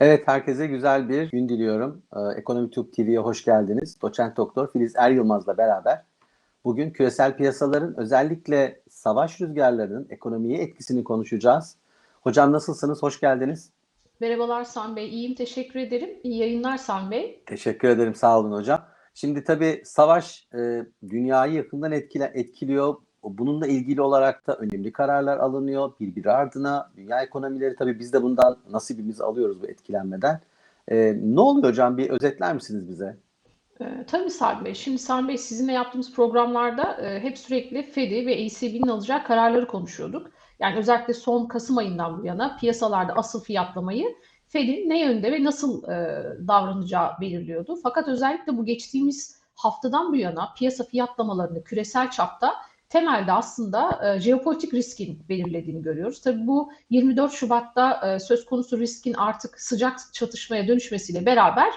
Evet, herkese güzel bir gün diliyorum. Ee, Ekonomi Tube TV'ye hoş geldiniz. Doçent Doktor Filiz Er Yılmaz'la beraber bugün küresel piyasaların özellikle savaş rüzgarlarının ekonomiye etkisini konuşacağız. Hocam nasılsınız? Hoş geldiniz. Merhabalar Sam Bey. İyiyim, teşekkür ederim. İyi yayınlar Sam Bey. Teşekkür ederim, sağ olun hocam. Şimdi tabii savaş e, dünyayı yakından etkile, etkiliyor. Bununla ilgili olarak da önemli kararlar alınıyor birbiri ardına. Dünya ekonomileri tabii biz de bundan nasibimizi alıyoruz bu etkilenmeden. E, ne oluyor hocam? Bir özetler misiniz bize? Ee, tabii Sam Bey. Şimdi Sam Bey sizinle yaptığımız programlarda e, hep sürekli Fed'i ve ECB'nin alacağı kararları konuşuyorduk. Yani özellikle son Kasım ayından bu yana piyasalarda asıl fiyatlamayı Fed'in ne yönde ve nasıl e, davranacağı belirliyordu. Fakat özellikle bu geçtiğimiz haftadan bu yana piyasa fiyatlamalarını küresel çapta temelde aslında e, jeopolitik riskin belirlediğini görüyoruz. Tabii bu 24 Şubat'ta e, söz konusu riskin artık sıcak çatışmaya dönüşmesiyle beraber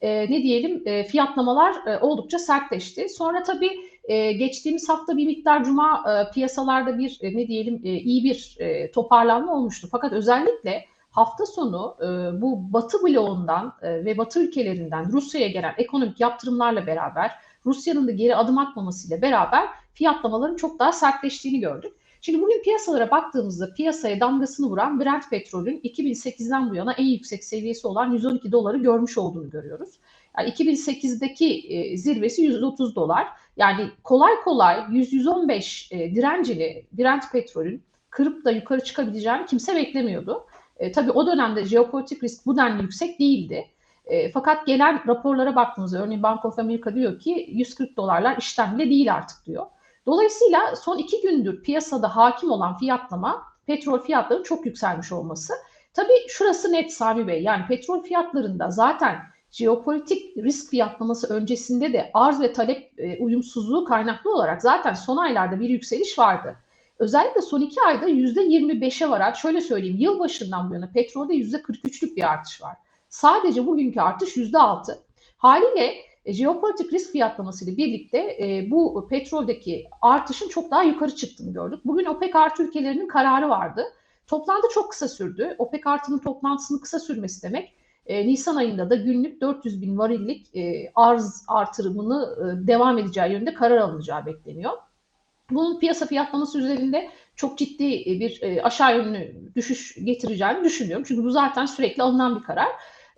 e, ne diyelim e, fiyatlamalar e, oldukça sertleşti. Sonra tabii e, geçtiğimiz hafta bir miktar cuma e, piyasalarda bir e, ne diyelim e, iyi bir e, toparlanma olmuştu. Fakat özellikle hafta sonu e, bu Batı bloğundan e, ve Batı ülkelerinden Rusya'ya gelen ekonomik yaptırımlarla beraber Rusya'nın da geri adım atmamasıyla beraber fiyatlamaların çok daha sertleştiğini gördük. Şimdi bugün piyasalara baktığımızda piyasaya damgasını vuran Brent petrolün 2008'den bu yana en yüksek seviyesi olan 112 doları görmüş olduğunu görüyoruz. Yani 2008'deki e, zirvesi 130 dolar. Yani kolay kolay 100-115 e, direncini Brent petrolün kırıp da yukarı çıkabileceğini kimse beklemiyordu. E, tabii o dönemde jeopolitik risk bu denli yüksek değildi. E, fakat gelen raporlara baktığımızda örneğin Bank of America diyor ki 140 dolarlar işten bile değil artık diyor. Dolayısıyla son iki gündür piyasada hakim olan fiyatlama petrol fiyatlarının çok yükselmiş olması. Tabii şurası net Sami Bey yani petrol fiyatlarında zaten jeopolitik risk fiyatlaması öncesinde de arz ve talep e, uyumsuzluğu kaynaklı olarak zaten son aylarda bir yükseliş vardı. Özellikle son iki ayda %25'e varan şöyle söyleyeyim yılbaşından bu yana petrolde %43'lük bir artış var. Sadece bugünkü artış %6. Haliyle jeopolitik risk fiyatlaması ile birlikte e, bu petroldeki artışın çok daha yukarı çıktığını gördük. Bugün OPEC artı ülkelerinin kararı vardı. Toplantı çok kısa sürdü. OPEC artının toplantısının kısa sürmesi demek e, Nisan ayında da günlük 400 bin varillik e, arz artırımını e, devam edeceği yönünde karar alınacağı bekleniyor. Bunun piyasa fiyatlaması üzerinde çok ciddi bir e, aşağı yönlü düşüş getireceğini düşünüyorum. Çünkü bu zaten sürekli alınan bir karar.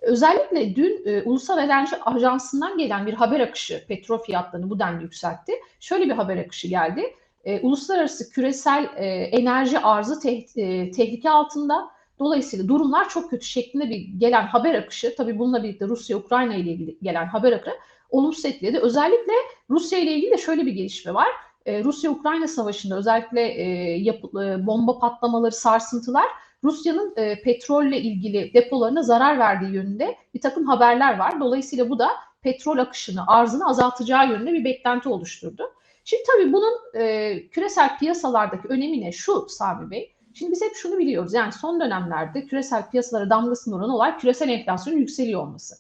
Özellikle dün e, Ulusal Enerji Ajansı'ndan gelen bir haber akışı petrol fiyatlarını bu denli yükseltti. Şöyle bir haber akışı geldi. E, uluslararası küresel e, enerji arzı te- e, tehlike altında. Dolayısıyla durumlar çok kötü şeklinde bir gelen haber akışı, tabii bununla birlikte Rusya-Ukrayna ile ilgili gelen haber akışı olumsuz etkiledi. Özellikle Rusya ile ilgili de şöyle bir gelişme var. E, Rusya-Ukrayna savaşında özellikle e, yapı, e, bomba patlamaları, sarsıntılar Rusya'nın e, petrolle ilgili depolarına zarar verdiği yönünde bir takım haberler var. Dolayısıyla bu da petrol akışını, arzını azaltacağı yönünde bir beklenti oluşturdu. Şimdi tabii bunun e, küresel piyasalardaki önemi ne? Şu Sami Bey, şimdi biz hep şunu biliyoruz. Yani son dönemlerde küresel piyasalara damgasını vuran olay küresel enflasyonun yükseliyor olması.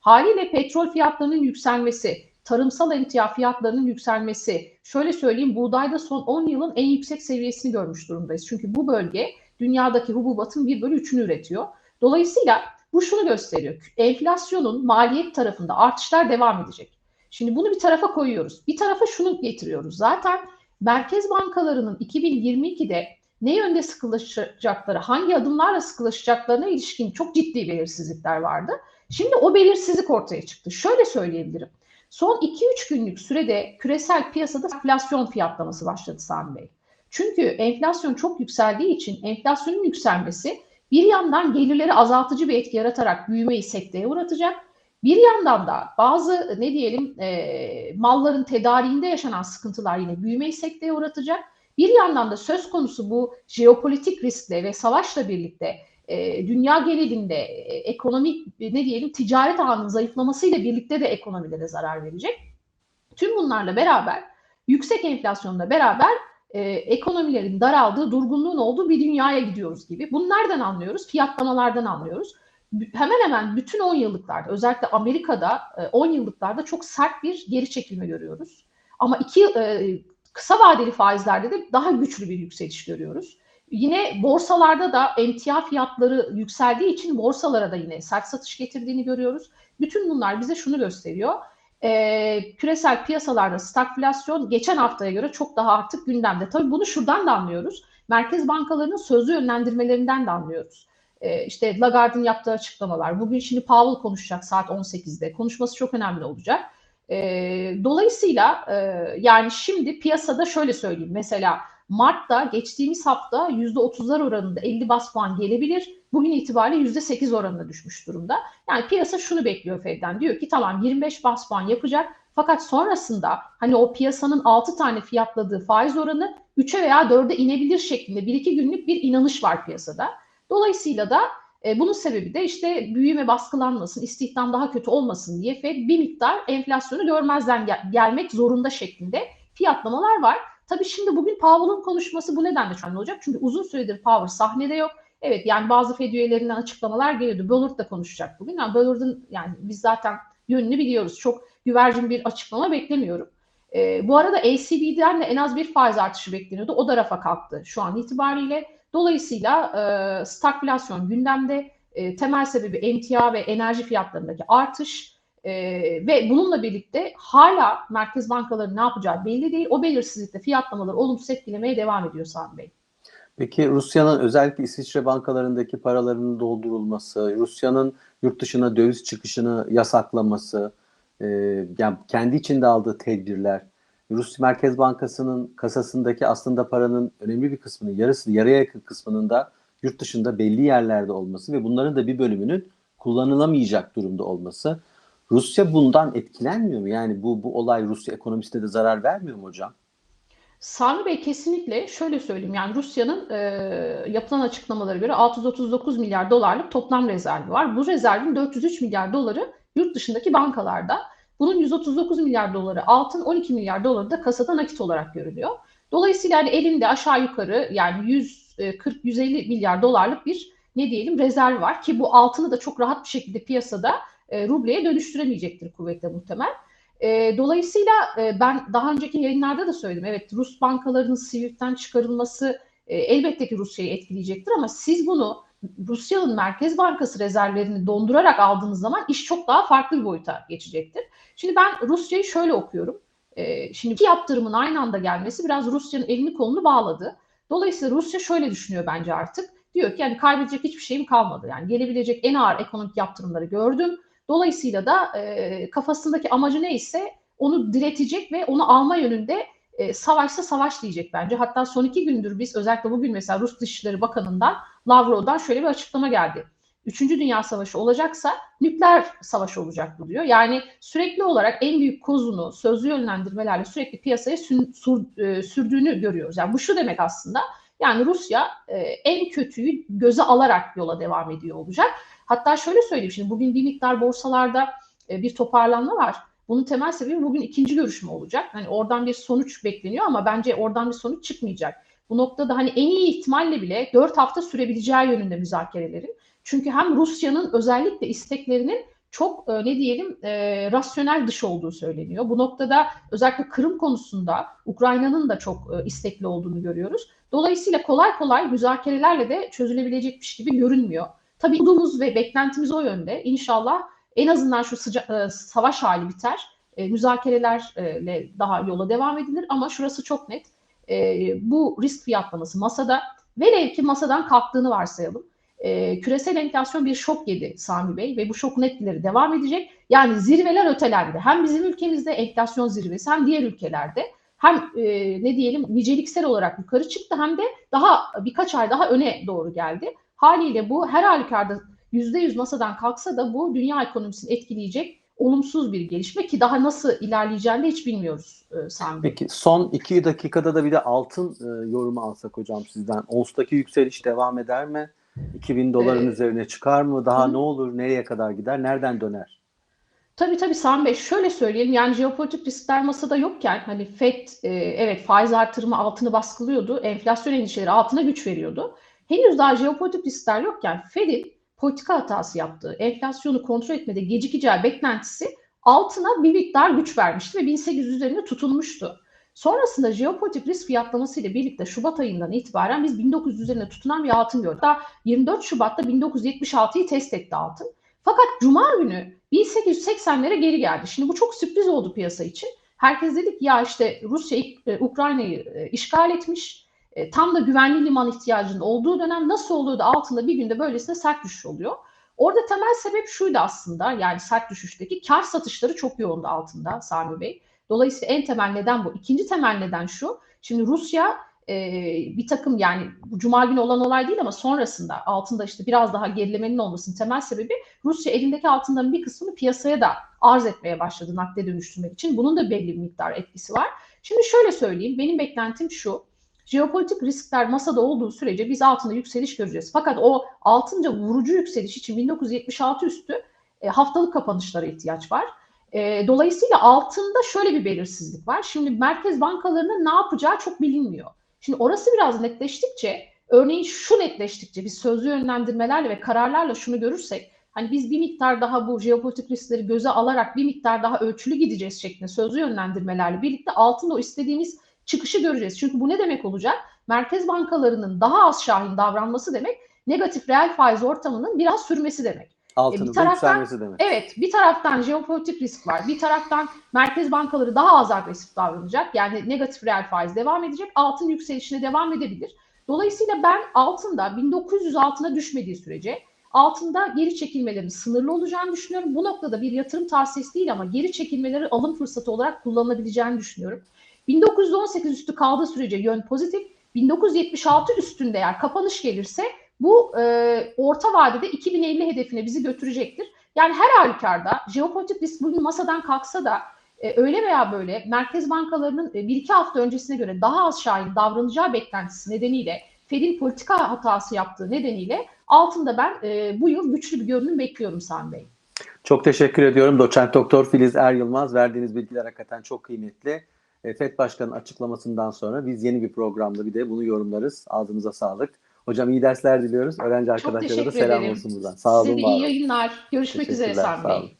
Haliyle petrol fiyatlarının yükselmesi, tarımsal emtia fiyatlarının yükselmesi, şöyle söyleyeyim buğdayda son 10 yılın en yüksek seviyesini görmüş durumdayız. Çünkü bu bölge dünyadaki hububatın 1 bölü 3'ünü üretiyor. Dolayısıyla bu şunu gösteriyor. Enflasyonun maliyet tarafında artışlar devam edecek. Şimdi bunu bir tarafa koyuyoruz. Bir tarafa şunu getiriyoruz. Zaten merkez bankalarının 2022'de ne yönde sıkılaşacakları, hangi adımlarla sıkılaşacaklarına ilişkin çok ciddi belirsizlikler vardı. Şimdi o belirsizlik ortaya çıktı. Şöyle söyleyebilirim. Son 2-3 günlük sürede küresel piyasada enflasyon fiyatlaması başladı Sami Bey. Çünkü enflasyon çok yükseldiği için enflasyonun yükselmesi bir yandan gelirleri azaltıcı bir etki yaratarak büyümeyi sekteye uğratacak. Bir yandan da bazı ne diyelim e, malların tedariğinde yaşanan sıkıntılar yine büyümeyi sekteye uğratacak. Bir yandan da söz konusu bu jeopolitik riskle ve savaşla birlikte e, dünya genelinde e, ekonomik ne diyelim ticaret ağının zayıflamasıyla birlikte de ekonomilere zarar verecek. Tüm bunlarla beraber yüksek enflasyonla beraber e, ekonomilerin daraldığı, durgunluğun olduğu bir dünyaya gidiyoruz gibi. Bunu nereden anlıyoruz? Fiyatlamalardan anlıyoruz. Hemen hemen bütün 10 yıllıklarda, özellikle Amerika'da 10 e, yıllıklarda çok sert bir geri çekilme görüyoruz. Ama iki e, kısa vadeli faizlerde de daha güçlü bir yükseliş görüyoruz. Yine borsalarda da emtia fiyatları yükseldiği için borsalara da yine sert satış getirdiğini görüyoruz. Bütün bunlar bize şunu gösteriyor. Ee, küresel piyasalarda stagflasyon geçen haftaya göre çok daha artık gündemde. Tabii bunu şuradan da anlıyoruz. Merkez bankalarının sözlü yönlendirmelerinden de anlıyoruz. Ee, işte Lagarde'ın yaptığı açıklamalar. Bugün şimdi Powell konuşacak saat 18'de. Konuşması çok önemli olacak. Ee, dolayısıyla e, yani şimdi piyasada şöyle söyleyeyim. Mesela Mart'ta geçtiğimiz hafta %30'lar oranında 50 bas puan gelebilir. Bugün itibariyle %8 oranına düşmüş durumda. Yani piyasa şunu bekliyor Fed'den. Diyor ki tamam 25 bas puan yapacak. Fakat sonrasında hani o piyasanın 6 tane fiyatladığı faiz oranı 3'e veya 4'e inebilir şeklinde 1-2 günlük bir inanış var piyasada. Dolayısıyla da e, bunun sebebi de işte büyüme baskılanmasın, istihdam daha kötü olmasın diye Fed bir miktar enflasyonu görmezden gel- gelmek zorunda şeklinde fiyatlamalar var. Tabii şimdi bugün Powell'ın konuşması bu nedenle önemli olacak. Çünkü uzun süredir Powell sahnede yok. Evet yani bazı Fed üyelerinden açıklamalar geliyordu. Bullard da konuşacak bugün. Yani Bullard'ın yani biz zaten yönünü biliyoruz. Çok güvercin bir açıklama beklemiyorum. E, bu arada ACB'den de en az bir faiz artışı bekleniyordu. O da rafa kalktı şu an itibariyle. Dolayısıyla e, stagflasyon gündemde. E, temel sebebi emtia ve enerji fiyatlarındaki artış. E, ve bununla birlikte hala merkez bankaları ne yapacağı belli değil. O belirsizlikte fiyatlamaları olumsuz etkilemeye devam ediyor Sami Bey. Peki Rusya'nın özellikle İsviçre bankalarındaki paralarının doldurulması, Rusya'nın yurt dışına döviz çıkışını yasaklaması, e, yani kendi içinde aldığı tedbirler, Rus Merkez Bankası'nın kasasındaki aslında paranın önemli bir kısmının, yarısı, yarıya yakın kısmının da yurt dışında belli yerlerde olması ve bunların da bir bölümünün kullanılamayacak durumda olması. Rusya bundan etkilenmiyor mu? Yani bu bu olay Rusya ekonomisine de zarar vermiyor mu hocam? Sami Bey kesinlikle şöyle söyleyeyim yani Rusya'nın e, yapılan açıklamalara göre 639 milyar dolarlık toplam rezervi var. Bu rezervin 403 milyar doları yurt dışındaki bankalarda. Bunun 139 milyar doları altın, 12 milyar doları da kasada nakit olarak görülüyor. Dolayısıyla yani elinde aşağı yukarı yani 140-150 milyar dolarlık bir ne diyelim rezerv var ki bu altını da çok rahat bir şekilde piyasada e, rubleye dönüştüremeyecektir kuvvetle muhtemel. E, dolayısıyla e, ben daha önceki yayınlarda da söyledim. Evet Rus bankalarının SWIFT'ten çıkarılması elbette ki Rusya'yı etkileyecektir ama siz bunu Rusya'nın Merkez Bankası rezervlerini dondurarak aldığınız zaman iş çok daha farklı bir boyuta geçecektir. Şimdi ben Rusya'yı şöyle okuyorum. Şimdi iki yaptırımın aynı anda gelmesi biraz Rusya'nın elini kolunu bağladı. Dolayısıyla Rusya şöyle düşünüyor bence artık. Diyor ki yani kaybedecek hiçbir şeyim kalmadı. Yani gelebilecek en ağır ekonomik yaptırımları gördüm. Dolayısıyla da e, kafasındaki amacı neyse onu diretecek ve onu alma yönünde e, savaşsa savaş diyecek bence. Hatta son iki gündür biz özellikle bugün mesela Rus Dışişleri Bakanı'ndan Lavrov'dan şöyle bir açıklama geldi. Üçüncü Dünya Savaşı olacaksa nükleer savaş olacak bu diyor. Yani sürekli olarak en büyük kozunu sözlü yönlendirmelerle sürekli piyasaya sün, sur, e, sürdüğünü görüyoruz. Yani bu şu demek aslında. Yani Rusya e, en kötüyü göze alarak yola devam ediyor olacak. Hatta şöyle söyleyeyim şimdi bugün bir miktar borsalarda e, bir toparlanma var. Bunun temel sebebi bugün ikinci görüşme olacak. Hani oradan bir sonuç bekleniyor ama bence oradan bir sonuç çıkmayacak. Bu noktada hani en iyi ihtimalle bile 4 hafta sürebileceği yönünde müzakerelerin. Çünkü hem Rusya'nın özellikle isteklerinin çok e, ne diyelim e, rasyonel dışı olduğu söyleniyor. Bu noktada özellikle Kırım konusunda Ukrayna'nın da çok e, istekli olduğunu görüyoruz. Dolayısıyla kolay kolay müzakerelerle de çözülebilecekmiş gibi görünmüyor. Tabii umudumuz ve beklentimiz o yönde. İnşallah en azından şu sıca, e, savaş hali biter. E, müzakerelerle daha yola devam edilir ama şurası çok net. E, bu risk fiyatlaması masada velev ki masadan kalktığını varsayalım. E, küresel enflasyon bir şok yedi Sami Bey ve bu şokun etkileri devam edecek. Yani zirveler ötelendi. Hem bizim ülkemizde enflasyon zirvesi hem diğer ülkelerde hem e, ne diyelim niceliksel olarak yukarı çıktı hem de daha birkaç ay daha öne doğru geldi. Haliyle bu her halükarda %100 masadan kalksa da bu dünya ekonomisini etkileyecek olumsuz bir gelişme ki daha nasıl ilerleyeceğini de hiç bilmiyoruz e, Sami. Peki son iki dakikada da bir de altın e, yorumu alsak hocam sizden. Ons'taki yükseliş devam eder mi? 2000 doların Ee, üzerine çıkar mı? Daha hı. ne olur? Nereye kadar gider? Nereden döner? Tabii tabii Sami Bey şöyle söyleyelim yani jeopolitik riskler masada yokken hani FED e, evet faiz artırımı altını baskılıyordu. Enflasyon endişeleri altına güç veriyordu. Henüz daha jeopolitik riskler yokken Fed'in politika hatası yaptığı, enflasyonu kontrol etmede gecikeceği beklentisi altına bir miktar güç vermişti ve 1800 üzerinde tutunmuştu. Sonrasında jeopolitik risk fiyatlaması ile birlikte Şubat ayından itibaren biz 1900 üzerine tutunan bir altın gördük. Hatta 24 Şubat'ta 1976'yı test etti altın. Fakat Cuma günü 1880'lere geri geldi. Şimdi bu çok sürpriz oldu piyasa için. Herkes dedi ki ya işte Rusya e, Ukrayna'yı e, işgal etmiş. E, tam da güvenli liman ihtiyacının olduğu dönem nasıl oluyor da altında bir günde böylesine sert düşüş oluyor. Orada temel sebep şuydu aslında yani sert düşüşteki kar satışları çok yoğundu altında Sami Bey. Dolayısıyla en temel neden bu. İkinci temel neden şu. Şimdi Rusya e, bir takım yani bu Cuma günü olan olay değil ama sonrasında altında işte biraz daha gerilemenin olmasının temel sebebi Rusya elindeki altınların bir kısmını piyasaya da arz etmeye başladı nakde dönüştürmek için. Bunun da belli bir miktar etkisi var. Şimdi şöyle söyleyeyim benim beklentim şu. Jeopolitik riskler masada olduğu sürece biz altında yükseliş göreceğiz. Fakat o altınca vurucu yükseliş için 1976 üstü e, haftalık kapanışlara ihtiyaç var. E, dolayısıyla altında şöyle bir belirsizlik var. Şimdi merkez bankalarının ne yapacağı çok bilinmiyor. Şimdi orası biraz netleştikçe, örneğin şu netleştikçe biz sözlü yönlendirmelerle ve kararlarla şunu görürsek, hani biz bir miktar daha bu jeopolitik riskleri göze alarak bir miktar daha ölçülü gideceğiz şeklinde sözlü yönlendirmelerle birlikte altında o istediğimiz çıkışı göreceğiz. Çünkü bu ne demek olacak? Merkez bankalarının daha az şahin davranması demek, negatif reel faiz ortamının biraz sürmesi demek. Altının bir taraftan- demek. Evet, bir taraftan jeopolitik risk var. Bir taraftan merkez bankaları daha az agresif davranacak. Yani negatif reel faiz devam edecek. Altın yükselişine devam edebilir. Dolayısıyla ben altında 1900 altına düşmediği sürece altında geri çekilmelerin sınırlı olacağını düşünüyorum. Bu noktada bir yatırım tavsiyesi değil ama geri çekilmeleri alım fırsatı olarak kullanılabileceğini düşünüyorum. 1918 üstü kaldığı sürece yön pozitif. 1976 üstünde eğer kapanış gelirse bu e, orta vadede 2050 hedefine bizi götürecektir. Yani her halükarda jeopolitik risk bugün masadan kalksa da e, öyle veya böyle merkez bankalarının e, bir iki hafta öncesine göre daha az şahin davranacağı beklentisi nedeniyle Fed'in politika hatası yaptığı nedeniyle altında ben e, bu yıl güçlü bir görünüm bekliyorum Sami Bey. Çok teşekkür ediyorum. Doçent Doktor Filiz Er Yılmaz verdiğiniz bilgiler hakikaten çok kıymetli. E, FED Başkanı'nın açıklamasından sonra biz yeni bir programda bir de bunu yorumlarız. Ağzınıza sağlık. Hocam iyi dersler diliyoruz. Öğrenci arkadaşlara da selam ederim. olsun buradan. Sağ olun. Size iyi yayınlar. Görüşmek üzere Sami Bey.